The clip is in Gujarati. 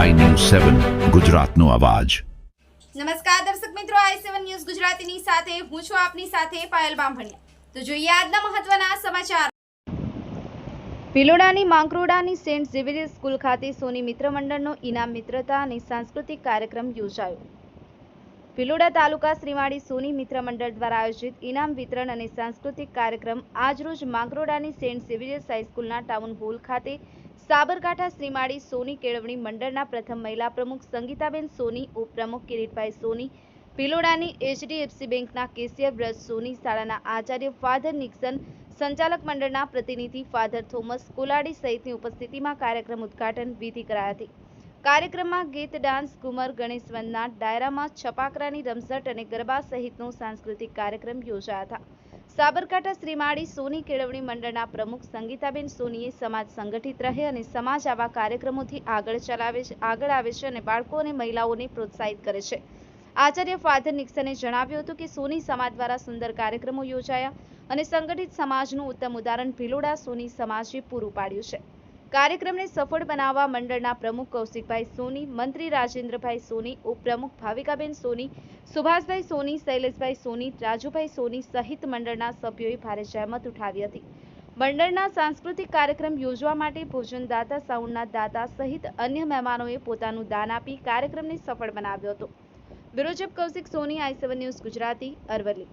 સેવન ગુજરાતનો અવાજ. નમસ્કાર દર્શક મિત્રો આઈ સેવન ન્યૂઝ ગુજરાતીની સાથે હું છું આપની સાથે પાયલ બામભણિયા. તો જોઈએ આજના મહત્વના સમાચાર. ભિલોડાની માંકરોડાની સેન્ટ ઝેવિયર સ્કૂલ ખાતે સોની મિત્ર મંડળનો ઇનામ મિત્રતા અને સાંસ્કૃતિક કાર્યક્રમ યોજાયો. ભિલોડા તાલુકા શ્રીમાળી સોની મિત્ર મંડળ દ્વારા આયોજિત ઇનામ વિતરણ અને સાંસ્કૃતિક કાર્યક્રમ આજરોજ માંકરોડાની સેન્ટ ઝેવિયર્સ હાઈસ્કૂલના ટાઉન હોલ ખાતે સાબરકાંઠા શ્રીમાળી સોની કેળવણી મંડળના પ્રથમ મહિલા પ્રમુખ સંગીતાબેન સોની, ઉપપ્રમુખ કિરીટભાઈ સોની, ભિલોડાની એચડીએફસી બેંકના કેશિયર બ્રજ સોની, શાળાના આચાર્ય ફાધર નિક્સન, સંચાલક મંડળના પ્રતિનિધિ ફાધર થોમસ કોલાડી સહિતની ઉપસ્થિતિમાં કાર્યક્રમ ઉદ્ઘાટન વિધિ કરાઈ હતી. કાર્યક્રમમાં ગીત, ડાન્સ, ઘુમર, ગણેશ વંદના, ડાયરામાં છપાકરાની રમઝટ અને ગરબા સહિતનો સાંસ્કૃતિક કાર્યક્રમ યોજાયા હતા. સાબરકાંઠા શ્રીમાળી સોની કેળવણી મંડળના પ્રમુખ સંગીતાબેન સોનીએ સમાજ સંગઠિત રહે અને સમાજ આવા કાર્યક્રમોથી આગળ ચલાવે છે, આગળ આવે છે અને બાળકો અને મહિલાઓને પ્રોત્સાહિત કરે છે. આચાર્ય ફાધર નિક્સને જણાવ્યું હતું કે સોની સમાજ દ્વારા સુંદર કાર્યક્રમો યોજાયા અને સંગઠિત સમાજનું ઉત્તમ ઉદાહરણ ભિલોડા સોની સમાજે પૂરું પાડ્યું છે. કાર્યક્રમને સફળ બનાવવા મંડળના પ્રમુખ કૌશિકભાઈ સોની, મંત્રી રાજેન્દ્રભાઈ સોની, ઉપપ્રમુખ ભાવિકાબેન સોની, સુભાષભાઈ સોની, શૈલેષભાઈ સોની, રાજુભાઈ સોની સહિત મંડળના સભ્યોએ ભારે જહેમત ઉઠાવી હતી. મંડળના સાંસ્કૃતિક કાર્યક્રમ યોજવા માટે ભોજનદાતા સાઉન્ડના દાતા સહિત અન્ય મહેમાનોએ પોતાનું દાન આપી કાર્યક્રમને સફળ બનાવ્યો હતો. Bureau Kaushik Soni, I seven news Gujarati, Aravalli.